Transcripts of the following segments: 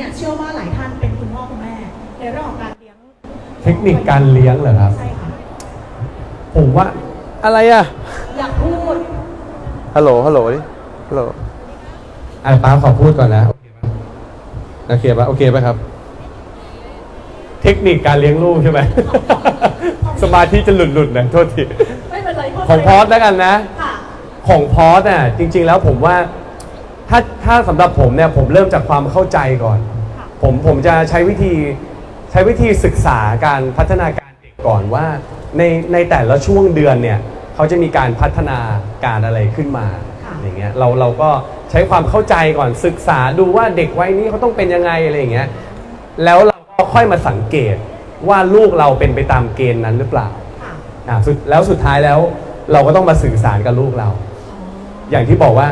เนี่ยเชื่อว่าหลายท่านเป็นคุณพ่อคุณแม่ในเรื่องของการเลี้ยงเทคนิคการเลี้ยงเหรอครับ ใช่ค่ะผมว่าอะไรอะ อยากพูดฮัลโหล ฮัลโหลดิฮัลโหลอะป้าขอพูดก่อนนะ โอเคปะโอเคปะครับ เทคนิคการเลี้ยงลูกใช่ไหม สมาธิจะหลุดหลุดๆนะ โทษที ไม่เป็นไรของพอสแล้วกันนะ ค่ะ ของพอสอะจริง ๆ แล้วผมว่า ถ้าถ้าสำหรับผมเนี่ยผมเริ่มจากความเข้าใจก่อนค่ะผมผมจะใช้วิธีใช้วิธีศึกษาการพัฒนาการเด็กก่อนว่าในในแต่ละช่วงเดือนเนี่ยเขาจะมีการพัฒนาการอะไรขึ้นมาค่ะอย่างเงี้ยเราเราก็ใช้ความเข้าใจก่อนศึกษาดูว่าเด็กวัยนี้เขาต้องเป็นยังไงอะไรอย่างเงี้ยแล้วเราก็ค่อยมาสังเกตว่าลูกเราเป็นไปตามเกณฑ์นั้นหรือเปล่าค่ะอะสุดแล้วสุดท้ายแล้วเราก็ต้องมาสื่อสารกับลูกเราอ๋ออย่างที่บอกว่า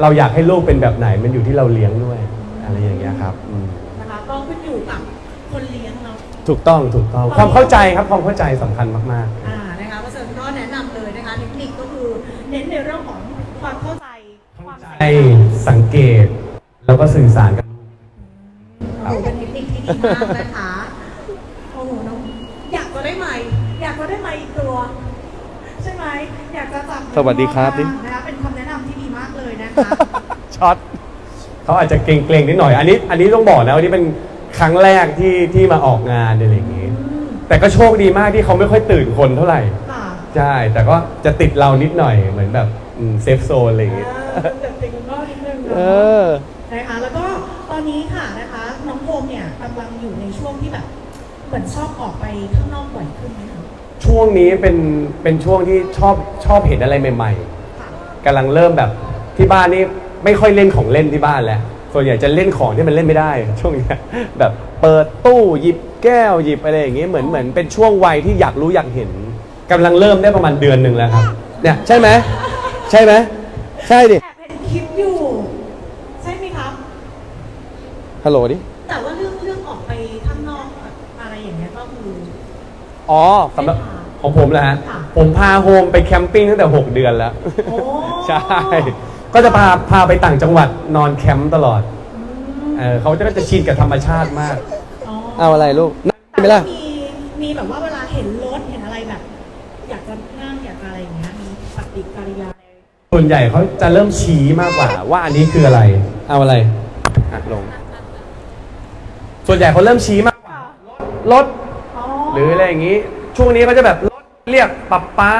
เราอยากให้ลูกเป็นแบบไหนมันอยู่ที่เราเลี้ยงด้วยอะไรอย่างเงี้ยครับอืมนะคะก็ขึ้นอยู่กับคนเลี้ยงเนาะ ถูกต้องถูกต้องความเข้าใจครับความเข้าใจสำคัญมากอ่า นะคะเพราะฉะนั้นก็แนะนำเลยนะคะเทคนิคก็คือเน้นในเรื่องของความเข้าใจ ความๆให้สังเกตแล้วก็สื่อสารกับลูกโอ้โหเป็นเทคนิคที่ดีมากนะคะ โอ้โหน้องอยากจะได้ไหมอยากจะได้ไหมอีกตัว ใช่ไหมอยากจะจับสวัสดีครับดินะคะเป็นคำแนะนำที่ดีมากเลยนะคะช็อต เขาอาจจะเกรงๆนิดหน่อย อันนี้อันนี้ต้องบอกนะว่านี่เป็นครั้งแรกที่ที่มาออกงานอะไรอย่างงี้ อืมแต่ก็โชคดีมากที่เขาไม่ค่อยตื่นคนเท่าไหร่ ค่ะใช่ แต่ก็จะติดเรานิดหน่อยเหมือนแบบเซฟโซนอะไรอย่างงี้อ่าเป็นติดคุณพ่อนิดนึงเอเนาะอ นะคะแล้วก็ตอนนี้ค่ะนะคะน้องโฮมเนี่ยกำลังอยู่ในช่วงที่แบบเหมือนชอบออกไปข้างนอกบ่อยขึ้นไหมคะ ช่วงนี้เป็นเป็นช่วงที่ชอบชอบเห็นอะไรใหม่ค่ะๆกำลังเริ่มแบบที่บ้านนี่ไม่ค่อยเล่นของเล่นที่บ้านแล้วส่วนใหญ่จะเล่นของที่มันเล่นไม่ได้ ช่วงเนี้ยแบบเปิดตู้หยิบแก้วหยิบอะไรอย่างเงี้ยเหมือนเหมือนเป็นช่วงวัยที่อยากรู้อยากเห็นกำลังเริ่มได้ประมาณเดือนหนึ่งแล้วครับเนี่ยใช่ไหมใช่ไหมใช่ดิแอบเห็นคลิปอยู่ ใช่ไหมครับ ฮัลโหลดิแต่ว่าเรื่องเรื่องออกไปข้างนอกอะไรอย่างเงี้ยก็คือ อ๋อสำหรับของผมนะฮะค่ะผมพาโฮมไปแคมปิ้งตั้งแต่ 6 เดือนแล้ว โอ้ ใช่ ก็จะพาพาไปต่างจังหวัดนอนแคมป์ตลอดอืมเออเขาจะก็จะชินกับธรรมชาติมาก อ๋อเอาอะไรลูกนั่งแต่ไหมว่าล่ะ มีมีแบบว่าเวลาเห็นรถเห็นอะไรแบบ อยากจะนั่งอยากจะอะไรอย่างเงี้ยมีปฏิกิริยาอะไรส่วนใหญ่เขาจะเริ่มชี้มากกว่า ว่าอันนี้คืออะไร เอาอะไรอะลง ส่วนใหญ่เขาเริ่มชี้มากกว่ารถอ๋อ หรืออะไรอย่างนี้ ช่วงนี้เขาจะแบบรถเรียกปับป้า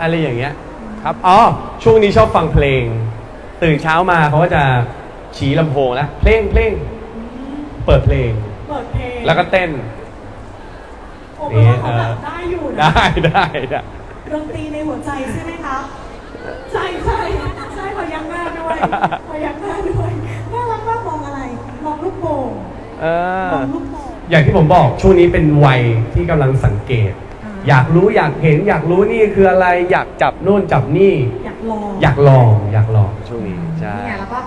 อะไรอย่างเงี้ยครับอ๋อช่วงนี้ชอบฟังเพลง ตื่นเช้ามาเขาก็จะชี้ลำโพงแล้วเพลงเพลงเปิดเพลง เปิดเพลงแล้วก็เต้น โอ้แปลว่าเขาแบบได้อยู่นะได้ได้ได้ดนตรีในหัวใจใช่ไหมคะ ใช่ใช่ใช่พอยักหน้าด้วยพอยักหน้าด้วยน่ารักมากมองอะไร มองลูกโป่งเออ มองลูกโป่ง อย่างที่ผมบอกช่วงนี้เป็นวัยที่กำลังสังเกตอ่าอยากรู้อยากเห็นอยากรู้นี่คืออะไรอยากจับนู่นจับนี่ อยากลองอยากลองอยากลองช่วงนี้ใช่เนี่ยแล้วก็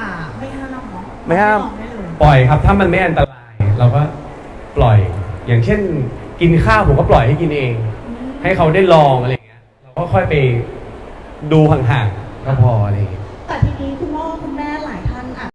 อ่าไม่ห้ามเนาะไม่ห้าม ลองได้เลยปล่อยครับ ถ้ามันไม่อันตรายเราก็ปล่อย อย่างเช่น กินข้าวผมก็ปล่อยให้กินเอง ให้เขาได้ลองอะไรอย่างเงี้ยเราก็ค่อยไปดูห่างๆก็พออะไรอย่างเงี้ย